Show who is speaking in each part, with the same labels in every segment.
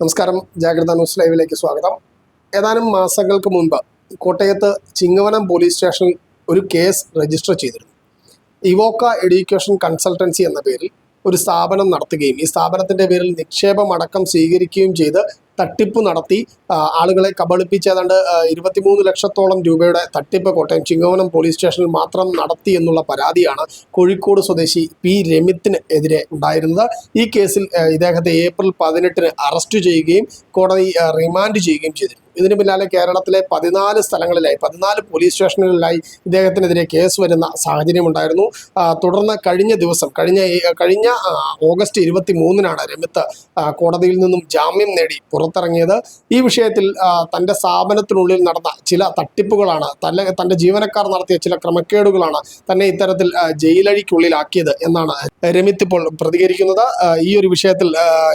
Speaker 1: നമസ്കാരം. ജാഗ്രത ന്യൂസ് ലൈവിലേക്ക് സ്വാഗതം. ഏതാനും മാസങ്ങൾക്ക് മുൻപ് കോട്ടയത്ത് ചിങ്ങവനം പോലീസ് സ്റ്റേഷനിൽ ഒരു കേസ് രജിസ്റ്റർ ചെയ്തിരുന്നു. ഇവോക്ക എഡ്യൂക്കേഷൻ കൺസൾട്ടൻസി എന്ന പേരിൽ ഒരു സ്ഥാപനം നടത്തുകയും ഈ സ്ഥാപനത്തിന്റെ പേരിൽ നിക്ഷേപം അടക്കം സ്വീകരിക്കുകയും ചെയ്ത് തട്ടിപ്പ് നടത്തി. ആളുകളെ കബളിപ്പിച്ച് ഏതാണ്ട് ഇരുപത്തിമൂന്ന് ലക്ഷത്തോളം രൂപയുടെ തട്ടിപ്പ് കോട്ടയം ചിങ്ങവനം പോലീസ് സ്റ്റേഷനിൽ മാത്രം നടത്തി എന്നുള്ള പരാതിയാണ് കോഴിക്കോട് സ്വദേശി പി രമിത്തിന് എതിരെ ഉണ്ടായിരുന്നത്. ഈ കേസിൽ ഇദ്ദേഹത്തെ ഏപ്രിൽ പതിനെട്ടിന് അറസ്റ്റ് ചെയ്യുകയും കോടതി റിമാൻഡ് ചെയ്യുകയും ചെയ്തിരുന്നു. ഇതിന് പിന്നാലെ കേരളത്തിലെ പതിനാല് സ്ഥലങ്ങളിലായി പതിനാല് പോലീസ് സ്റ്റേഷനുകളിലായി ഇദ്ദേഹത്തിനെതിരെ കേസ് വരുന്ന സാഹചര്യമുണ്ടായിരുന്നു. തുടർന്ന് കഴിഞ്ഞ ദിവസം കഴിഞ്ഞ കഴിഞ്ഞ ഓഗസ്റ്റ് ഇരുപത്തി മൂന്നിനാണ് രമിത്ത് കോടതിയിൽ നിന്നും ജാമ്യം നേടി പുറത്തിറങ്ങിയത്. ഈ വിഷയത്തിൽ തന്റെ സ്ഥാപനത്തിനുള്ളിൽ നടന്ന ചില തട്ടിപ്പുകളാണ് തന്റെ തന്റെ ജീവനക്കാർ നടത്തിയ ചില ക്രമക്കേടുകളാണ് തന്നെ ഇത്തരത്തിൽ ജയിലഴിക്കുള്ളിലാക്കിയത് എന്നാണ് രമിത്ത് ഇപ്പോൾ പ്രതികരിക്കുന്നത്. ഈ ഒരു വിഷയത്തിൽ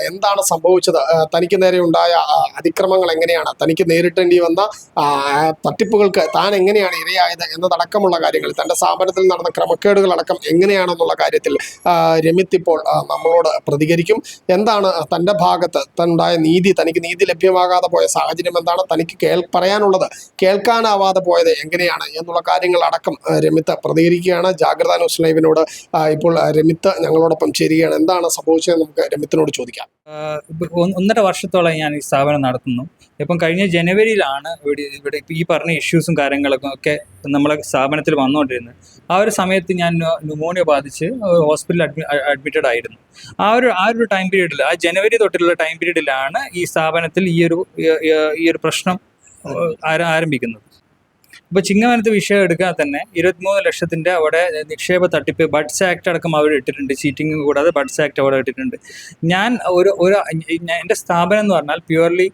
Speaker 1: എന്താണ് സംഭവിച്ചത്? തനിക്ക് നേരെ ഉണ്ടായ അതിക്രമങ്ങൾ എങ്ങനെയാണ്? തനിക്ക് നേരിട്ടേണ്ടി വന്ന തട്ടിപ്പുകൾക്ക് താൻ എങ്ങനെയാണ് ഇരയായത് എന്നതടക്കമുള്ള കാര്യങ്ങൾ തന്റെ സ്ഥാപനത്തിൽ നടന്ന ക്രമക്കേടുകളടക്കം എങ്ങനെയാണെന്നുള്ള കാര്യത്തിൽ രമിത് ഇപ്പോൾ നമ്മളോട് പ്രതികരിക്കും. എന്താണ് തന്റെ ഭാഗത്ത് തന്നുണ്ടായ നീതി തനിക്ക് നീതി ലഭ്യമാകാതെ പോയ സാഹചര്യം എന്താണ്? തനിക്ക് കേൾ പറയാനുള്ളത്. കേൾക്കാനാവാതെ പോയത് എങ്ങനെയാണ് എന്നുള്ള കാര്യങ്ങളടക്കം ആ, രമിത്ത് പ്രതികരിക്കുകയാണ്. ജാഗ്രത ന്യൂസ് ലൈവിനോട് ഇപ്പോൾ രമിത്ത് ഞങ്ങളോടൊപ്പം ചേരുകയാണ്. എന്താണ് സംഭവിച്ചത് നമുക്ക് രമിത്തിനോട് ചോദിക്കാം.
Speaker 2: ഒന്നര വർഷത്തോളം ഞാൻ ഈ സ്ഥാപനം നടത്തുന്നു. ഇപ്പം കഴിഞ്ഞ ജനുവരിയിലാണ് ഇവിടെ ഇവിടെ ഈ പറഞ്ഞ ഇഷ്യൂസും കാര്യങ്ങളൊക്കെ ഒക്കെ നമ്മളെ സ്ഥാപനത്തിൽ വന്നുകൊണ്ടിരുന്നത്. ആ ഒരു സമയത്ത് ഞാൻ ന്യൂമോണിയ ബാധിച്ച് ഹോസ്പിറ്റലിൽ അഡ്മി അഡ്മിറ്റഡ് ആയിരുന്നു. ആ ഒരു ആ ഒരു ടൈം പീരീഡിൽ ആ ജനുവരി തൊട്ടുള്ള ടൈം പീരീഡിലാണ് ഈ സ്ഥാപനത്തിൽ ഈ ഒരു ഈ- ഒരു പ്രശ്നം ആരംഭിക്കുന്നത്. ഇപ്പൊ ചിങ്ങവനത്ത് വിഷയം എടുക്കാൻ തന്നെ ഇരുപത്തിമൂന്ന് ലക്ഷത്തിന്റെ അവിടെ നിക്ഷേപ തട്ടിപ്പ് ബഡ്സ് ആക്ട് അടക്കം അവർ ഇട്ടിട്ടുണ്ട് ചീറ്റിംഗ് കൂടാതെ ബഡ്സ് ആക്ട് അവിടെ ഇട്ടിട്ടുണ്ട്. ഞാൻ ഒരു ഒരു എന്റെ സ്ഥാപനം എന്ന് പറഞ്ഞാൽ പ്യുവർലി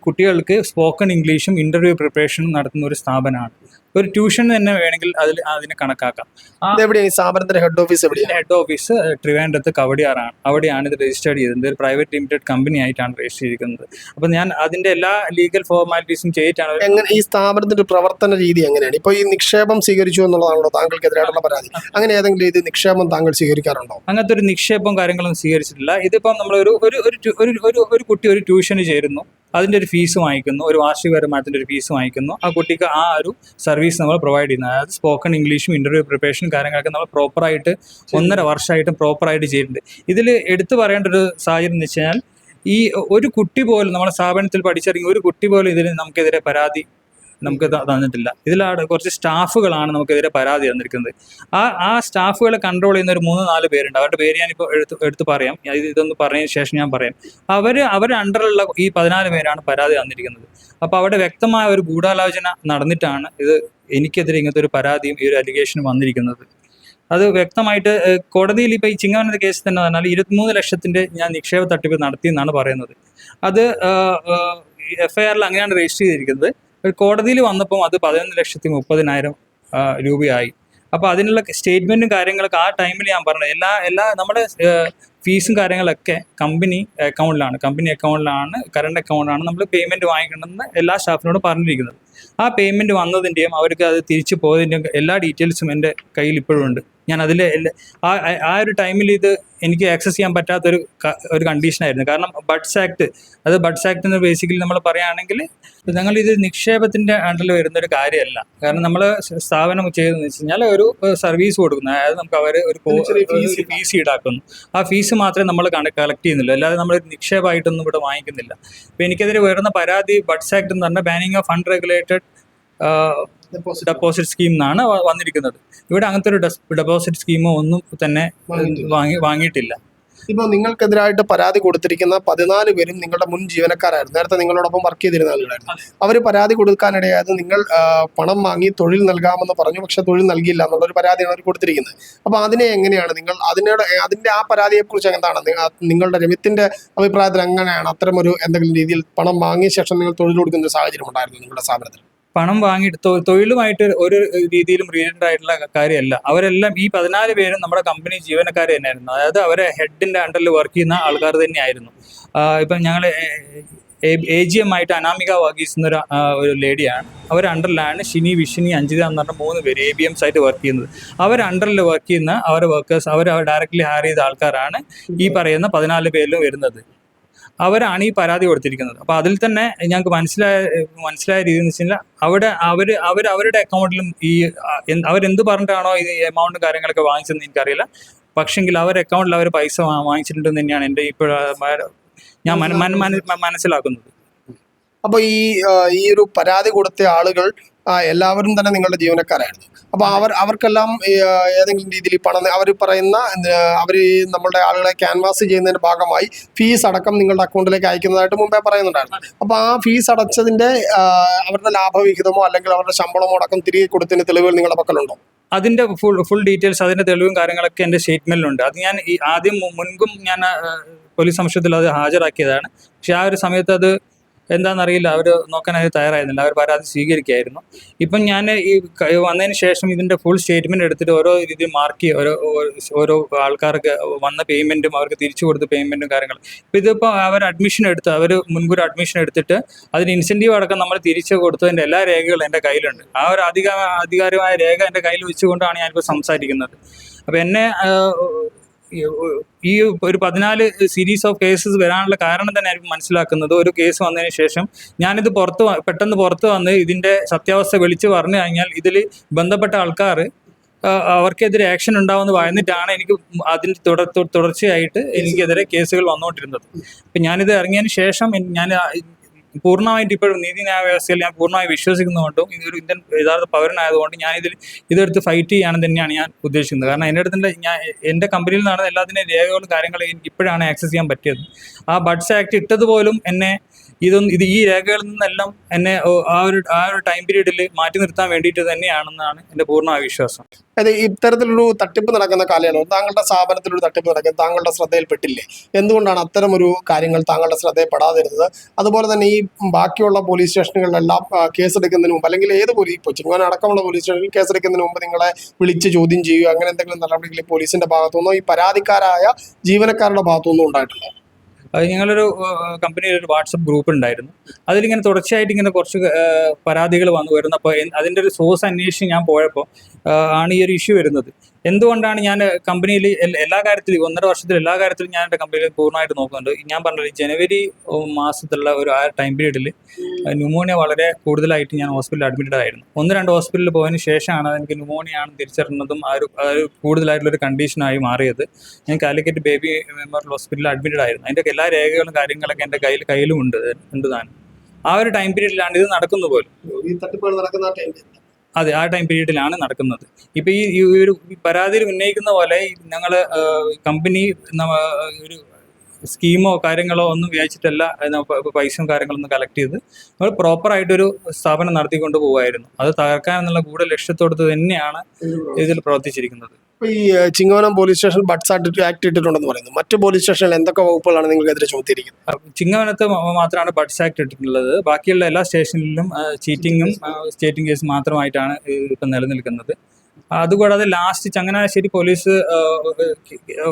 Speaker 2: കുട്ടികൾക്ക് സ്പോക്കൺ ഇംഗ്ലീഷും ഇന്റർവ്യൂ പ്രിപ്പറേഷനും നടത്തുന്ന ഒരു സ്ഥാപനമാണ്. ഒരു ട്യൂഷൻ തന്നെ വേണമെങ്കിൽ അതിൽ അതിനെ കണക്കാക്കാം.
Speaker 1: സ്ഥാപനത്തിന്റെ ഹെഡ് ഓഫീസ് എവിടെയാണ്
Speaker 2: ഹെഡ് ഓഫീസ് ട്രിവാൻഡ്രത്ത് കവടിയാറാണ്. അവിടെയാണ് ഇത് രജിസ്റ്റർ ചെയ്തത്. ഒരു പ്രൈവറ്റ് ലിമിറ്റഡ് കമ്പനി ആയിട്ടാണ് രജിസ്റ്റർ ചെയ്തിരിക്കുന്നത്. അപ്പൊ ഞാൻ അതിന്റെ എല്ലാ ലീഗൽ ഫോർമാലിറ്റീസും ചെയ്തിട്ടാണ്
Speaker 1: എങ്ങനെ ഈ സ്ഥാപനത്തിന്റെ പ്രവർത്തന രീതി എങ്ങനെയാണ്? ഇപ്പൊ ഈ നിക്ഷേപം സ്വീകരിച്ചു എന്നുള്ളതാണല്ലോ താങ്കൾക്കെതിരായിട്ടുള്ള പരാതി. അങ്ങനെ ഏതെങ്കിലും രീതി നിക്ഷേപം താങ്കൾ സ്വീകരിക്കാറുണ്ടോ?
Speaker 2: അങ്ങനത്തെ ഒരു നിക്ഷേപവും കാര്യങ്ങളൊന്നും സ്വീകരിച്ചിട്ടില്ല. ഇതിപ്പം നമ്മൾ ഒരു ഒരു ഒരു ഒരു ഒരു ഒരു കുട്ടി ഒരു ട്യൂഷന് ചേരുന്നു. അതിന്റെ ഒരു ഫീസ് വാങ്ങിക്കുന്നു. ഒരു വാർഷിക വരുമാനത്തിന്റെ ഒരു ഫീസ് വാങ്ങിക്കുന്നു. ആ കുട്ടിക്ക് ആ ഒരു സർവീസ് നമ്മൾ പ്രൊവൈഡ് ചെയ്യുന്നത് അതായത് സ്പോക്കൺ ഇംഗ്ലീഷും ഇന്റർവ്യൂ പ്രിപ്പറേഷനും കാര്യങ്ങളൊക്കെ നമ്മൾ പ്രോപ്പറായിട്ട് ഒന്നര വർഷമായിട്ടും പ്രോപ്പറായിട്ട് ചെയ്തിട്ടുണ്ട്. ഇതിൽ എടുത്തു പറയേണ്ട ഒരു സാഹചര്യം എന്ന് വെച്ച് കഴിഞ്ഞാൽ ഈ ഒരു കുട്ടി പോലും നമ്മുടെ സ്ഥാപനത്തിൽ പഠിച്ചിറങ്ങി ഒരു കുട്ടി പോലും ഇതിന് നമുക്കെതിരെ പരാതി നമുക്ക് തന്നിട്ടില്ല. ഇതിലാണ് കുറച്ച് സ്റ്റാഫുകളാണ് നമുക്കെതിരെ പരാതി തന്നിരിക്കുന്നത്. ആ ആ സ്റ്റാഫുകളെ കൺട്രോൾ ചെയ്യുന്ന ഒരു മൂന്ന് നാല് പേരുണ്ട്. അവരുടെ പേര് ഞാനിപ്പോൾ എടുത്ത് എടുത്ത് പറയാം. ഇതൊന്ന് പറഞ്ഞതിന് ശേഷം ഞാൻ പറയാം. അവർ അവരുടെ അണ്ടറിലുള്ള ഈ പതിനാല് പേരാണ് പരാതി തന്നിരിക്കുന്നത്. അപ്പോൾ അവിടെ വ്യക്തമായ ഒരു ഗൂഢാലോചന നടന്നിട്ടാണ് ഇത് എനിക്കെതിരെ ഇങ്ങനത്തെ ഒരു പരാതിയും ഈ ഒരു അലിഗേഷനും വന്നിരിക്കുന്നത്. അത് വ്യക്തമായിട്ട് കോടതിയിൽ ഇപ്പോൾ ഈ ചിങ്ങവനത്തെ കേസ് തന്നെ പറഞ്ഞാൽ ഇരുപത്തിമൂന്ന് ലക്ഷത്തിന്റെ ഞാൻ നിക്ഷേപ തട്ടിപ്പ് നടത്തി എന്നാണ് പറയുന്നത്. അത് എഫ് ഐ ആറിൽ അങ്ങനെയാണ് രജിസ്റ്റർ ചെയ്തിരിക്കുന്നത്. ഒരു കോടതിയിൽ വന്നപ്പം അത് പതിനൊന്ന് ലക്ഷത്തി മുപ്പതിനായിരം രൂപയായി. അപ്പോൾ അതിനുള്ള സ്റ്റേറ്റ്മെന്റും കാര്യങ്ങളൊക്കെ ആ ടൈമിൽ ഞാൻ പറഞ്ഞത്. എല്ലാ എല്ലാ നമ്മുടെ ഫീസും കാര്യങ്ങളൊക്കെ കമ്പനി അക്കൗണ്ടിലാണ്. കമ്പനി അക്കൗണ്ടിലാണ് കറണ്ട് അക്കൗണ്ടിലാണ് നമ്മൾ പേയ്മെന്റ് വാങ്ങിക്കണമെന്ന് എല്ലാ സ്റ്റാഫിനോടും പറഞ്ഞിരിക്കുന്നത്. ആ പേയ്മെന്റ് വന്നതിന്റെയും അവർക്ക് അത് തിരിച്ചു പോയതിന്റെയും എല്ലാ ഡീറ്റെയിൽസും എന്റെ കയ്യിൽ ഇപ്പോഴും ഉണ്ട്. ഞാൻ അതിൽ ആ ആ- ഒരു ടൈമിൽ ഇത് എനിക്ക് ആക്സസ് ചെയ്യാൻ പറ്റാത്തൊരു ഒരു കണ്ടീഷനായിരുന്നു കാരണം ബഡ്സ് ആക്ട് അത് ബഡ്സ് ആക്ട് എന്ന് ബേസിക്കലി നമ്മൾ പറയുകയാണെങ്കിൽ ഞങ്ങൾ ഇത് നിക്ഷേപത്തിന്റെ അണ്ടറിൽ വരുന്ന ഒരു കാര്യമല്ല. കാരണം നമ്മൾ സ്ഥാപനം ചെയ്തതെന്ന് വെച്ച് കഴിഞ്ഞാൽ ഒരു സർവീസ് കൊടുക്കുന്നു. അതായത് നമുക്ക് അവർ ഒരു
Speaker 1: ഒരു
Speaker 2: ഫീസ് ഈടാക്കുന്നു. ആ ഫീസ് മാത്രമേ നമ്മൾ കളക്ട് ചെയ്യുന്നില്ല അല്ലാതെ നമ്മൾ നിക്ഷേപമായിട്ടൊന്നും ഇവിടെ വാങ്ങിക്കുന്നില്ല. അപ്പോൾ എനിക്കെതിരെ വരുന്ന പരാതി ബഡ്സ് ആക്ട് എന്ന് പറഞ്ഞാൽ banning of unregulated deposit scheme എന്നാണ് വന്നിരിക്കുന്നത്. ഇവിടെ അങ്ങനത്തെ ഒരു ഡെപ്പോസിറ്റ് സ്കീമോ ഒന്നും തന്നെ
Speaker 1: വാങ്ങിയിട്ടില്ല.
Speaker 2: വാങ്ങി വാങ്ങിയിട്ടില്ല.
Speaker 1: ഇപ്പൊ നിങ്ങൾക്കെതിരായിട്ട് പരാതി കൊടുത്തിരിക്കുന്ന പതിനാല് പേരും നിങ്ങളുടെ മുൻ ജീവനക്കാരായിരുന്നു. നേരത്തെ നിങ്ങളോടൊപ്പം വർക്ക് ചെയ്തിരുന്ന ആളുകളായിരുന്നു. അവർ പരാതി കൊടുക്കാനിടയായത് നിങ്ങൾ പണം വാങ്ങി തൊഴിൽ നൽകാമെന്ന് പറഞ്ഞു. പക്ഷെ തൊഴിൽ നൽകിയില്ല എന്നുള്ളൊരു പരാതിയാണ് അവർ കൊടുത്തിരിക്കുന്നത്. അപ്പൊ അതിനെ എങ്ങനെയാണ് നിങ്ങൾ അതിനോട് അതിന്റെ ആ പരാതിയെ കുറിച്ച് എന്താണ് നിങ്ങളുടെ രമിത്തിന്റെ അഭിപ്രായത്തിൽ എങ്ങനെയാണ്? അത്തരം ഒരു എന്തെങ്കിലും രീതിയിൽ പണം വാങ്ങിയ ശേഷം നിങ്ങൾ തൊഴിൽ കൊടുക്കുന്ന ഒരു സാഹചര്യം ഉണ്ടായിരുന്നു നിങ്ങളുടെ സ്ഥാപനത്തിൽ?
Speaker 2: പണം തൊ- തൊഴിലുമായിട്ട് ഒരു രീതിയിലും റിലേറ്റഡ് ആയിട്ടുള്ള കാര്യമല്ല. അവരെല്ലാം ഈ പതിനാല് പേരും നമ്മുടെ കമ്പനി ജീവനക്കാർ തന്നെയായിരുന്നു. അതായത് അവരെ ഹെഡിന്റെ അണ്ടറിൽ വർക്ക് ചെയ്യുന്ന ആൾക്കാർ തന്നെയായിരുന്നു. ഇപ്പം ഞങ്ങൾ എ ജി എം ആയിട്ട് അനാമിക വാഗീസ് എന്നൊരു ഒരു ലേഡിയാണ്. അവർ അണ്ടറിലാണ് ഷിനി വിഷിനി അഞ്ജിത എന്ന് പറഞ്ഞ മൂന്ന് പേര് എ ബി എംസ് ആയിട്ട് വർക്ക് ചെയ്യുന്നത്. അവർ അണ്ടറിൽ വർക്ക് ചെയ്യുന്ന അവരുടെ വർക്കേഴ്സ് അവർ ഡയറക്റ്റ്ലി ഹയർ ചെയ്ത ആൾക്കാരാണ് ഈ പറയുന്ന പതിനാല് പേരിലും വരുന്നത്. അവരാണ് ഈ പരാതി കൊടുത്തിരിക്കുന്നത്. അപ്പോൾ അതിൽ തന്നെ ഞങ്ങൾക്ക് മനസ്സിലായ മനസ്സിലായ രീതി എന്ന് വെച്ച് അവിടെ അവർ അവർ അവരുടെ അക്കൗണ്ടിലും ഈ അവർ അവരെന്ത് പറഞ്ഞിട്ടാണോ ഈ എമൗണ്ട് കാര്യങ്ങളൊക്കെ വാങ്ങിച്ചതെന്ന് എനിക്കറിയില്ല. പക്ഷെങ്കിൽ അവരുടെ അക്കൗണ്ടിൽ അവർ പൈസ വാങ്ങിച്ചിട്ടുണ്ടെന്ന് തന്നെയാണ് എന്റെ ഇപ്പോൾ ഞാൻ മന- മന- മന- മനസ്സിലാക്കുന്നത്.
Speaker 1: അപ്പൊ ഈ ഈ ഒരു പരാതി കൊടുത്ത ആളുകൾ എല്ലാവരും തന്നെ നിങ്ങളുടെ ജീവനക്കാരായിരുന്നു. അപ്പൊ അവർ അവർക്കെല്ലാം ഏതെങ്കിലും രീതിയിൽ പണം അവർ പറയുന്ന അവർ നമ്മളുടെ ആളുകളെ ക്യാൻവാസ് ചെയ്യുന്നതിന്റെ ഭാഗമായി ഫീസ് അടക്കം നിങ്ങളുടെ അക്കൗണ്ടിലേക്ക് അയക്കുന്നതായിട്ട് മുമ്പേ പറയുന്നുണ്ടായിരുന്നു. അപ്പൊ ആ ഫീസ് അടച്ചതിന്റെ അവരുടെ ലാഭവിഹിതമോ അല്ലെങ്കിൽ അവരുടെ ശമ്പളമോ അടക്കം തിരികെ കൊടുത്തതിന്റെ തെളിവുകൾ നിങ്ങളുടെ പക്കലുണ്ടോ?
Speaker 2: അതിന്റെ ഫുൾ ഫുൾ ഡീറ്റെയിൽസ് അതിന്റെ തെളിവും കാര്യങ്ങളൊക്കെ എന്റെ സ്റ്റേറ്റ്മെന്റിലുണ്ട് അത് ഞാൻ ഈ ആദ്യം മുൻപും ഞാൻ പോലീസ് സംശയത്തിൽ അത് ഹാജരാക്കിയതാണ്. പക്ഷെ ആ ഒരു സമയത്ത് അത് എന്താണെന്നറിയില്ല. അവർ നോക്കാൻ അവർ തയ്യാറായിരുന്നില്ല. അവർ പരാതി സ്വീകരിക്കുകയായിരുന്നു. ഇപ്പം ഞാൻ ഈ വന്നതിന് ശേഷം ഇതിന്റെ ഫുൾ സ്റ്റേറ്റ്മെന്റ് എടുത്തിട്ട് ഓരോ രീതിയിൽ മാർക്ക് ഓരോ ഓരോ ആൾക്കാർക്ക് വന്ന പേയ്മെന്റും അവർക്ക് തിരിച്ചു കൊടുത്ത പേയ്മെന്റും കാര്യങ്ങൾ ഇപ്പം ഇതിപ്പോൾ അവർ അഡ്മിഷൻ എടുത്ത് അവർ മുൻകൂർ അഡ്മിഷൻ എടുത്തിട്ട് അതിന് ഇൻസെന്റീവ് അടക്കം നമ്മൾ തിരിച്ചു കൊടുത്തതിന്റെ എല്ലാ രേഖകളും എന്റെ കയ്യിലുണ്ട്. ആ ഒരു അധിക അധികാരമായ രേഖ എന്റെ കയ്യിൽ വെച്ചുകൊണ്ടാണ് ഞാനിപ്പോൾ സംസാരിക്കുന്നത്. അപ്പോൾ എന്നെ ഈ- ഒരു പതിനാല് സീരീസ് ഓഫ് കേസസ് വരാനുള്ള കാരണം തന്നെ ആയിരിക്കും മനസ്സിലാക്കുന്നത്. ഒരു കേസ് വന്നതിന് ശേഷം ഞാനിത് പുറത്ത് പെട്ടെന്ന് പുറത്ത് വന്ന് ഇതിന്റെ സത്യാവസ്ഥ വിളിച്ചു പറഞ്ഞു കഴിഞ്ഞാൽ ഇതിൽ ബന്ധപ്പെട്ട ആൾക്കാർ അവർക്കെതിരെ ആക്ഷൻ ഉണ്ടാവുമെന്ന് ഭയന്നിട്ടാണ് എനിക്ക് അതിൽ തുടർ തുടർച്ചയായിട്ട് എനിക്കെതിരെ കേസുകൾ വന്നുകൊണ്ടിരുന്നത്. അപ്പം ഞാനിത് ഇറങ്ങിയതിന് ശേഷം ഞാൻ പൂർണമായിട്ട് ഇപ്പോഴും നീതിന്യായ വ്യവസ്ഥയിൽ ഞാൻ പൂർണമായി വിശ്വസിക്കുന്നതുകൊണ്ടും ഇതൊരു ഇന്ത്യൻ യഥാർത്ഥ പൗരനായതുകൊണ്ട് ഞാൻ ഇതിൽ ഇതെടുത്ത് ഫൈറ്റ് ചെയ്യാനും തന്നെയാണ് ഞാൻ ഉദ്ദേശിക്കുന്നത്. കാരണം എന്റെ അടുത്തുള്ള ഞാൻ എന്റെ കമ്പനിയിൽ നിന്നാണ് എല്ലാത്തിന്റെയും രേഖകളും കാര്യങ്ങളും ഇപ്പോഴാണ് ആക്സസ് ചെയ്യാൻ പറ്റിയത്. ആ ബഡ്സ് ആക്ട് ഇട്ടതുപോലും എന്നെ ഇതൊന്നും ഇത് ഈ രേഖകളിൽ നിന്നെല്ലാം എന്നെ ആ ഒരു ആ ഒരു ടൈം പീരീഡിൽ മാറ്റി നിർത്താൻ വേണ്ടിയിട്ട് തന്നെയാണെന്നാണ് എന്റെ പൂർണ വിശ്വാസം
Speaker 1: അതായത് ഇത്തരത്തിലൊരു തട്ടിപ്പ് നടക്കുന്ന കാലയളവ് താങ്കളുടെ സ്ഥാപനത്തിലൊരു തട്ടിപ്പ് നടക്കുന്നത് താങ്കളുടെ ശ്രദ്ധയിൽപ്പെട്ടില്ലേ? എന്തുകൊണ്ടാണ് അത്തരം ഒരു കാര്യങ്ങൾ താങ്കളുടെ ശ്രദ്ധയിൽപ്പെടാതിരുന്നത്? അതുപോലെ തന്നെ ഈ ബാക്കിയുള്ള പോലീസ് സ്റ്റേഷനുകളിലെല്ലാം കേസ് കേസെടുക്കുന്നതിന് മുമ്പ് അല്ലെങ്കിൽ ഏത് പോലീസ് ചിങ്ങവന അടക്കമുള്ള പോലീസ് സ്റ്റേഷനിൽ കേസെടുക്കുന്നതിന് മുമ്പ് നിങ്ങളെ വിളിച്ച് ചോദ്യം ചെയ്യുക അങ്ങനെ എന്തെങ്കിലും നടപടികൾ പോലീസിന്റെ ഭാഗത്തുനിന്നോ ഈ പരാതിക്കാരായ ജീവനക്കാരുടെ ഭാഗത്തുനിന്നോ ഉണ്ടായിട്ടുണ്ടോ?
Speaker 2: ഞങ്ങളൊരു കമ്പനിയിൽ ഒരു വാട്സപ്പ് ഗ്രൂപ്പ് ഉണ്ടായിരുന്നു. അതിലിങ്ങനെ തുടർച്ചയായിട്ട് ഇങ്ങനെ കുറച്ച് പരാതികൾ വന്നു വരുന്നു. അപ്പോൾ അതിന്റെ ഒരു സോഴ്സ് അന്വേഷിച്ച് ഞാൻ പോയപ്പോൾ ആണ് ഈ ഒരു ഇഷ്യൂ വരുന്നത്. എന്തുകൊണ്ടാണ് ഞാൻ കമ്പനിയിൽ എല്ലാ കാര്യത്തിലും ഒന്നര വർഷത്തിൽ എല്ലാ കാര്യത്തിലും ഞാൻ എന്റെ കമ്പനിയിൽ പൂർണമായിട്ട് നോക്കുന്നുണ്ട്. ഞാൻ പറഞ്ഞത് ജനുവരി മാസത്തിലുള്ള ഒരു ആ ടൈം പീരീഡിൽ ന്യൂമോണിയ വളരെ കൂടുതലായിട്ട് ഞാൻ ഹോസ്പിറ്റലിൽ അഡ്മിറ്റഡ് ആയിരുന്നു. ഒന്ന് രണ്ട് ഹോസ്പിറ്റലിൽ പോയതിന് ശേഷമാണ് എനിക്ക് ന്യൂമോണിയ ആണ് തിരിച്ചറിഞ്ഞതും ആ ഒരു ആ ഒരു കൂടുതലായിട്ടുള്ള ഒരു കണ്ടീഷനായി മാറിയത്. ഞാൻ കാലിക്കറ്റ് ബേബി മെമ്മോറിയൽ ഹോസ്പിറ്റലിൽ അഡ്മിറ്റഡ് ആയിരുന്നു. അതിന്റെ എല്ലാ രേഖകളും കാര്യങ്ങളൊക്കെ എന്റെ കയ്യിൽ കയ്യിലും ഉണ്ട് ഉണ്ട് താൻ ആ ഒരു ടൈം പീരീഡിലാണ് ഇത് നടക്കുന്നത് പോലും.
Speaker 1: ഈ തട്ടിപ്പുകൾ നടക്കുന്ന
Speaker 2: അതെ ആ ടൈം പീരീഡിലാണ് നടക്കുന്നത്. ഇപ്പൊ ഈ ഒരു പരാതിയിൽ ഉന്നയിക്കുന്ന പോലെ ഞങ്ങൾ കമ്പനി ഒരു സ്കീമോ കാര്യങ്ങളോ ഒന്നും വിചാരിച്ചിട്ടല്ല പൈസയും കാര്യങ്ങളൊന്നും കളക്ട് ചെയ്ത് നമ്മൾ പ്രോപ്പറായിട്ടൊരു സ്ഥാപനം നടത്തിക്കൊണ്ട് പോകുമായിരുന്നു അത് തകർക്കാൻ എന്നുള്ള കൂടുതൽ ലക്ഷ്യത്തോടത്ത് തന്നെയാണ് ഇതിൽ പ്രവർത്തിച്ചിരിക്കുന്നത്.
Speaker 1: ഈ Chingavanam police station BUDS act ഇട്ടിട്ടുണ്ടെന്ന് പറയുന്നു. മറ്റു പോലീസ് സ്റ്റേഷനിൽ എന്തൊക്കെ വകുപ്പുകളാണ് നിങ്ങൾക്കെതിരെ ചോദിച്ചിരിക്കുന്നത്
Speaker 2: ചിങ്ങവനത്ത് മാത്രമാണ് ബഡ്സ് ആക്ട് ഇട്ടിട്ടുള്ളത്. ബാക്കിയുള്ള എല്ലാ സ്റ്റേഷനിലും ചീറ്റിങ്ങും സ്റ്റേറ്റിംഗ് കേസ് മാത്രമായിട്ടാണ് ഇപ്പം നിലനിൽക്കുന്നത്. അതുകൂടാതെ ലാസ്റ്റ് ചങ്ങനാശ്ശേരി പോലീസ്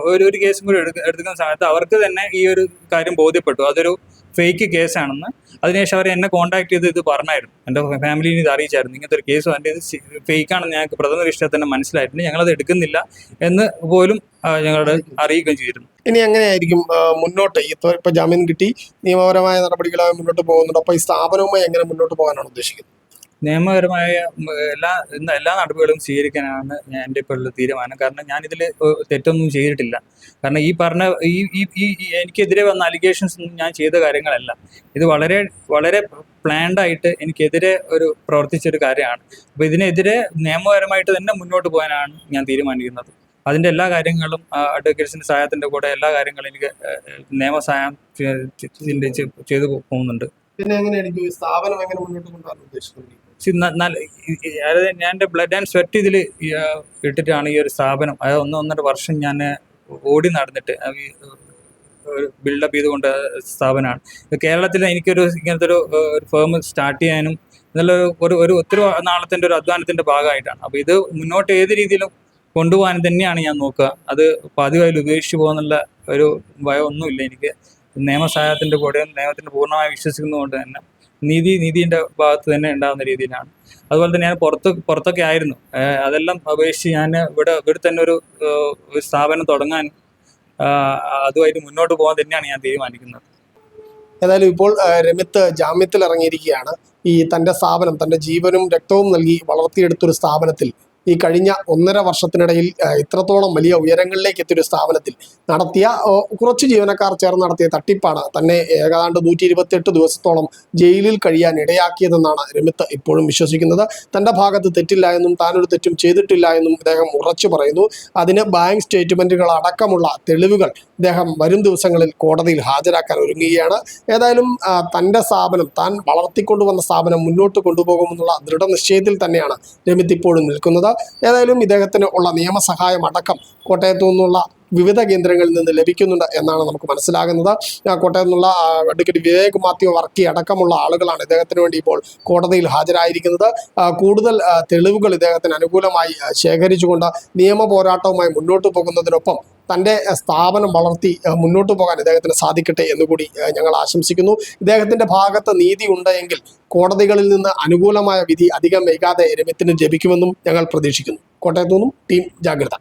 Speaker 2: ഒരു ഒരു കേസും കൂടി എടുക്ക- എടുക്കുന്ന സമയത്ത് അവർക്ക് തന്നെ ഈ ഒരു കാര്യം ബോധ്യപ്പെട്ടു. അതൊരു ഫേക്ക് കേസാണെന്ന് അതിനുശേഷം അവർ എന്നെ കോൺടാക്ട് ചെയ്ത് ഇത് പറഞ്ഞായിരുന്നു. എന്റെ ഫാമിലിനെ ഇത് അറിയിച്ചായിരുന്നു. ഇങ്ങനത്തെ ഒരു കേസ് എന്റെ ഇത് ഫേക്കാണെന്ന് ഞങ്ങൾക്ക് പ്രഥമ ദൃഷ്ടിയിൽ തന്നെ മനസ്സിലായിട്ടുണ്ട്. ഞങ്ങളത് എടുക്കുന്നില്ല എന്ന് പോലും ഞങ്ങളോട് അറിയിക്കുകയും ചെയ്തിരുന്നു.
Speaker 1: ഇനി എങ്ങനെയായിരിക്കും മുന്നോട്ട്? ഇപ്പോൾ ജാമ്യം കിട്ടി നിയമപരമായ നടപടികളായി മുന്നോട്ട് പോകുന്നുണ്ട്. അപ്പോൾ ഈ സ്ഥാപനവുമായി എങ്ങനെ മുന്നോട്ട് പോകാനാണ് ഉദ്ദേശിക്കുന്നത്?
Speaker 2: നിയമപരമായ എല്ലാ എല്ലാ നടപടികളും സ്വീകരിക്കാനാണ് ഞാൻ എന്റെ ഇപ്പോഴുള്ള തീരുമാനം. കാരണം ഞാനിതിൽ തെറ്റൊന്നും ചെയ്തിട്ടില്ല. കാരണം ഈ പറഞ്ഞ ഈ ഈ എനിക്കെതിരെ വന്ന അലിഗേഷൻസ് ഒന്നും ഞാൻ ചെയ്ത കാര്യങ്ങളല്ല. ഇത് വളരെ വളരെ പ്ലാൻഡ് ആയിട്ട് എനിക്കെതിരെ ഒരു പ്രവർത്തിച്ചൊരു കാര്യമാണ്. അപ്പോൾ ഇതിനെതിരെ നിയമപരമായിട്ട് തന്നെ മുന്നോട്ട് പോകാനാണ് ഞാൻ തീരുമാനിക്കുന്നത്. അതിന്റെ എല്ലാ കാര്യങ്ങളും അഡ്വക്കേറ്റ്സിന്റെ സഹായത്തിന്റെ കൂടെ എല്ലാ കാര്യങ്ങളും എനിക്ക് നിയമസഹായം ചെയ്തു പോകുന്നുണ്ട്.
Speaker 1: പിന്നെ എങ്ങനെയായിരിക്കും ഈ സ്ഥാപനം എങ്ങനെ മുന്നോട്ട് കൊണ്ടുപോകാൻ ഉദ്ദേശിക്കുന്നത്
Speaker 2: അതായത് ഞാൻ എന്റെ ബ്ലഡ് ആൻഡ് സ്വെറ്റ് ഇതിൽ ഇട്ടിട്ടാണ് ഈ ഒരു സ്ഥാപനം. അതായത് ഒന്ന് ഒന്നര വർഷം ഞാൻ ഓടി നടന്നിട്ട് ഒരു ബിൽഡപ്പ് ചെയ്തുകൊണ്ട് സ്ഥാപനമാണ്. കേരളത്തിൽ എനിക്കൊരു ഇങ്ങനത്തെ ഒരു ഫേം സ്റ്റാർട്ട് ചെയ്യാനും എന്നുള്ള ഒരു ഒരു ഒത്തിരി നാളത്തിന്റെ ഒരു അധ്വാനത്തിന്റെ ഭാഗമായിട്ടാണ്. അപ്പോൾ ഇത് മുന്നോട്ട് ഏത് രീതിയിലും കൊണ്ടുപോകാൻ തന്നെയാണ് ഞാൻ നോക്കുക. അത് പതിവായി ഉപേക്ഷിച്ച് പോകുന്നുള്ള ഒരു ഭയം ഒന്നുമില്ല എനിക്ക്. നിയമസഹായത്തിന്റെ കൂടെയും നിയമത്തിന്റെ പൂർണമായി വിശ്വസിക്കുന്നതുകൊണ്ട് തന്നെ. നീതി നീതിന്റെ ഭാഗത്ത് തന്നെ ഉണ്ടാകുന്ന രീതിയിലാണ്. അതുപോലെ തന്നെ ഞാൻ പുറത്ത് പുറത്തൊക്കെ ആയിരുന്നു. അതെല്ലാം അപേക്ഷിച്ച് ഞാൻ ഇവിടെ ഇവിടെ തന്നെ ഒരു ഒരു സ്ഥാപനം തുടങ്ങാൻ അതുമായിട്ട് മുന്നോട്ട് പോകാൻ തന്നെയാണ് ഞാൻ തീരുമാനിക്കുന്നത്.
Speaker 1: ഏതായാലും ഇപ്പോൾ രമിത്ത് ജാമ്യത്തിൽ ഇറങ്ങിയിരിക്കുകയാണ് ഈ തന്റെ സ്ഥാപനം തന്റെ ജീവനും രക്തവും നൽകി വളർത്തിയെടുത്തൊരു സ്ഥാപനത്തിൽ ഈ കഴിഞ്ഞ ഒന്നര വർഷത്തിനിടയിൽ ഇത്രത്തോളം വലിയ ഉയരങ്ങളിലേക്ക് എത്തിയൊരു സ്ഥാപനത്തിൽ നടത്തിയ കുറച്ച് ജീവനക്കാർ ചേർന്ന് നടത്തിയ തട്ടിപ്പാണ് തന്നെ ഏതാണ്ട് നൂറ്റി ഇരുപത്തിയെട്ട് ദിവസത്തോളം ജയിലിൽ കഴിയാൻ ഇടയാക്കിയതെന്നാണ് രമിത്ത് ഇപ്പോഴും വിശ്വസിക്കുന്നത്. തന്റെ ഭാഗത്ത് തെറ്റില്ല എന്നും താനൊരു തെറ്റും ചെയ്തിട്ടില്ല എന്നും അദ്ദേഹം ഉറച്ചു പറയുന്നു. അതിന് ബാങ്ക് സ്റ്റേറ്റ്മെന്റുകൾ അടക്കമുള്ള തെളിവുകൾ അദ്ദേഹം വരും ദിവസങ്ങളിൽ കോടതിയിൽ ഹാജരാക്കാൻ ഒരുങ്ങുകയാണ്. ഏതായാലും തന്റെ സ്ഥാപനം താൻ വളർത്തിക്കൊണ്ടുവന്ന സ്ഥാപനം മുന്നോട്ട് കൊണ്ടുപോകുമെന്നുള്ള ദൃഢനിശ്ചയത്തിൽ തന്നെയാണ് രമിത് ഇപ്പോഴും നിൽക്കുന്നത്. ഏതായാലും ഇദ്ദേഹത്തിന് ഉള്ള നിയമസഹായം അടക്കം കോട്ടയത്തു നിന്നുള്ള വിവിധ കേന്ദ്രങ്ങളിൽ നിന്ന് ലഭിക്കുന്നുണ്ട് എന്നാണ് നമുക്ക് മനസ്സിലാകുന്നത്. കോട്ടയത്തു നിന്നുള്ള അഡ്വക്കേറ്റ് വിവേക് മാത്യു വർക്കി അടക്കമുള്ള ആളുകളാണ് ഇദ്ദേഹത്തിന് വേണ്ടി ഇപ്പോൾ കോടതിയിൽ ഹാജരായിരിക്കുന്നത്. കൂടുതൽ തെളിവുകൾ ഇദ്ദേഹത്തിന് അനുകൂലമായി ശേഖരിച്ചുകൊണ്ട് നിയമ പോരാട്ടവുമായി മുന്നോട്ട് പോകുന്നതിനൊപ്പം തന്റെ സ്ഥാപനം വളർത്തി മുന്നോട്ട് പോകാൻ ഇദ്ദേഹത്തിന് സാധിക്കട്ടെ എന്നുകൂടി ഞങ്ങൾ ആശംസിക്കുന്നു. ഇദ്ദേഹത്തിന്റെ ഭാഗത്ത് നീതി ഉണ്ടെങ്കിൽ കോടതികളിൽ നിന്ന് അനുകൂലമായ വിധി അധികം വൈകാതെ രമ്യത്തിന് ലഭിക്കുമെന്നും ഞങ്ങൾ പ്രതീക്ഷിക്കുന്നു. കോട്ടയത്തു നിന്നും ടീം ജാഗ്രത.